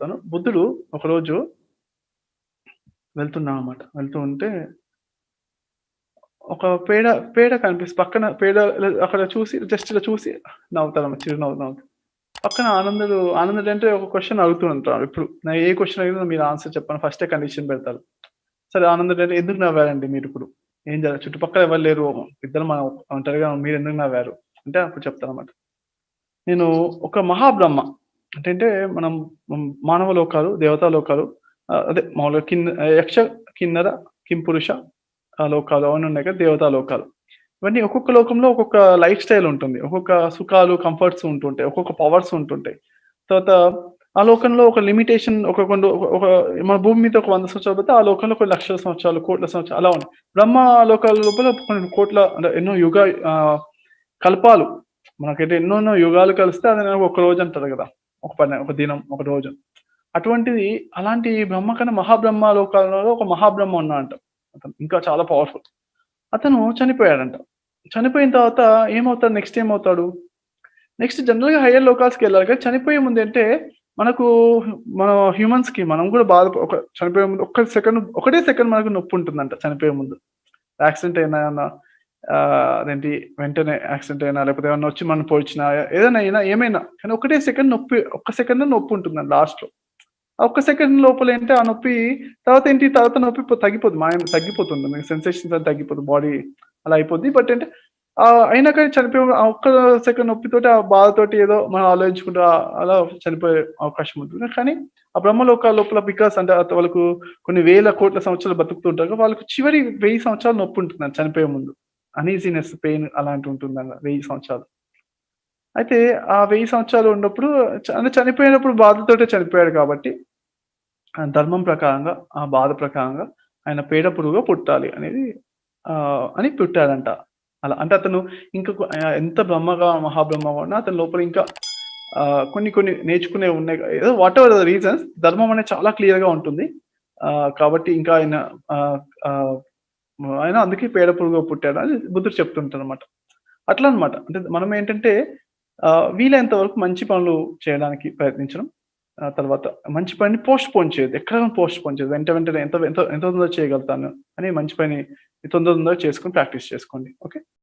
తను బుద్ధుడు ఒకరోజు వెళ్తున్నాడనమాట. వెళ్తూ ఉంటే ఒక పేడ, పేడ కనిపిస్తుంది పక్కన పేడ అక్కడ చూసి జస్ట్ ఇలా చూసి నవ్వుతాడన్నమాట. చిరునవ్వు నవ్వు పక్కన ఆనందుడు ఆనందుడు అంటే ఒక క్వశ్చన్ అడుగుతూ ఉంటాడు ఇప్పుడు నేను ఏ క్వశ్చన్ అడిగినా మీరు ఆన్సర్ చెప్పాను ఫస్టే కండిషన్ పెడతారు. సరే ఆనందుడు అంటే ఎందుకు నవ్వారండి మీరు ఇప్పుడు ఏం జర చుట్టుపక్కల ఎవరు లేరు. ఇద్దరు మనం ఒంటరిగా మీరెందుకు నవ్వారు? అంటే అప్పుడు చెప్తానన్నమాట. నేను ఒక మహాబ్రహ్మ అంటే మనం మానవ లోకాలు, దేవతా లోకాలు అదే మామూలుగా కింద యక్ష, కిన్నర కింపురుష లోకాలు అవన్నీ ఉన్నాయి కదా! దేవతా లోకాలు. ఇవన్నీ ఒక్కొక్క లోకంలో ఒక్కొక్క లైఫ్ స్టైల్ ఉంటుంది. ఒక్కొక్క సుఖాలు, కంఫర్ట్స్ ఉంటుంటాయి. ఒక్కొక్క పవర్స్ ఉంటుంటాయి. తర్వాత ఆ లోకంలో ఒక లిమిటేషన్ ఒక కొన్ని ఒక మన భూమి మీద ఒక వంద సంవత్సరాలు పోతే ఆ లోకంలో కొన్ని లక్షల సంవత్సరాలు, కోట్ల సంవత్సరాలు అలా ఉన్నాయి. బ్రహ్మ లోకాల లోపల కొన్ని కోట్ల అంటే ఎన్నో యుగ కల్పాలు మనకైతే ఎన్నో యుగాలు కలిస్తే అది ఒక రోజు అంటారు కదా! ఒక పని ఒక దినం, ఒక రోజు. అటువంటిది అలాంటి బ్రహ్మ కన్నా మహాబ్రహ్మ లోకాలలో ఒక మహాబ్రహ్మ ఉన్నాడంట. అతను ఇంకా చాలా పవర్‌ఫుల్. అతను చనిపోయాడంట. చనిపోయిన తర్వాత ఏమవుతాడు నెక్స్ట్ ఏమవుతాడు? నెక్స్ట్ జనరల్‌గా హైయర్ వెళ్ళాలి కానీ చనిపోయే ముందు అంటే మనకు మన హ్యూమన్స్‌కి మనం కూడా బాధ ఒక చనిపోయే ముందు ఒక్క సెకండ్ ఒకటే సెకండ్ మనకు నొప్పి ఉంటుందంట చనిపోయే ముందు. యాక్సిడెంట్ అయినా అదేంటి వెంటనే యాక్సిడెంట్ అయినా లేకపోతే ఏమన్నా వచ్చి మనం పొడిచినా ఏదైనా అయినా ఏమైనా కానీ ఒకటే సెకండ్ నొప్పి ఒక్క సెకండ్ నొప్పి ఉంటుంది లాస్ట్‌లో. ఆ ఒక్క సెకండ్ లోపల ఏంటి ఆ నొప్పి తర్వాత ఏంటి తర్వాత నొప్పి తగ్గిపోతుంది మా మాయం తగ్గిపోతుంది. మీకు సెన్సేషన్స్ అని తగ్గిపోతుంది. బాడీ అలా అయిపోద్ది. బట్ అంటే అయినా కానీ చనిపోయే ఒక్క సెకండ్ నొప్పితోటి ఆ బాధతోటి ఏదో మనం ఆలోచించుకుంటూ అలా చనిపోయే అవకాశం ఉంటుంది. కానీ ఆ బ్రహ్మలోక లోపల బికాస్ అంటే వాళ్ళకు కొన్ని వేల కోట్ల సంవత్సరాలు బతుకుతూ ఉంటారు. వాళ్ళకి చివరి వెయ్యి సంవత్సరాలు నొప్పి ఉంటుంది చనిపోయే ముందు. అనీజీనెస్, పెయిన్ అలాంటి ఉంటుందన్న వెయ్యి సంవత్సరాలు. అయితే ఆ వెయ్యి సంవత్సరాలు ఉన్నప్పుడు అంటే చనిపోయినప్పుడు బాధతోటే చనిపోయాడు కాబట్టి ధర్మం ప్రకారంగా, ఆ బాధ ప్రకారంగా ఆయన పేడ పురుగుగా పుట్టాలి అనేది అని పుట్టాడంట. అలా అంటే అతను ఇంకా ఎంత బ్రహ్మగా మహాబ్రహ్మ ఉన్నా అతని లోపల ఇంకా కొన్ని కొన్ని నేర్చుకునే ఉన్నాయి. ఏదో వాటెవర్ ద రీజన్స్ ధర్మం అనేది చాలా క్లియర్‌గా ఉంటుంది. కాబట్టి ఇంకా ఆయన ఆయన అందుకే పేడ పురుగుగా పుట్టాడు అని బుద్ధుడు చెప్తుంటాడన్నమాట. అట్లా అన్నమాట. అంటే మనం ఏంటంటే వీలైనంత వరకు మంచి పనులు చేయడానికి ప్రయత్నించడం. తర్వాత మంచి పనిని పోస్ట్‌పోన్ చేయదు ఎక్కడ పోస్ట్‌పోన్ చేయదు వెంట వెంటనే ఎంత ఎంత ఎంత తొందరగా చేయగలుగుతాను అని మంచి పని తొందర తొందరగా చేసుకొని ప్రాక్టీస్ చేసుకోండి. ఓకే.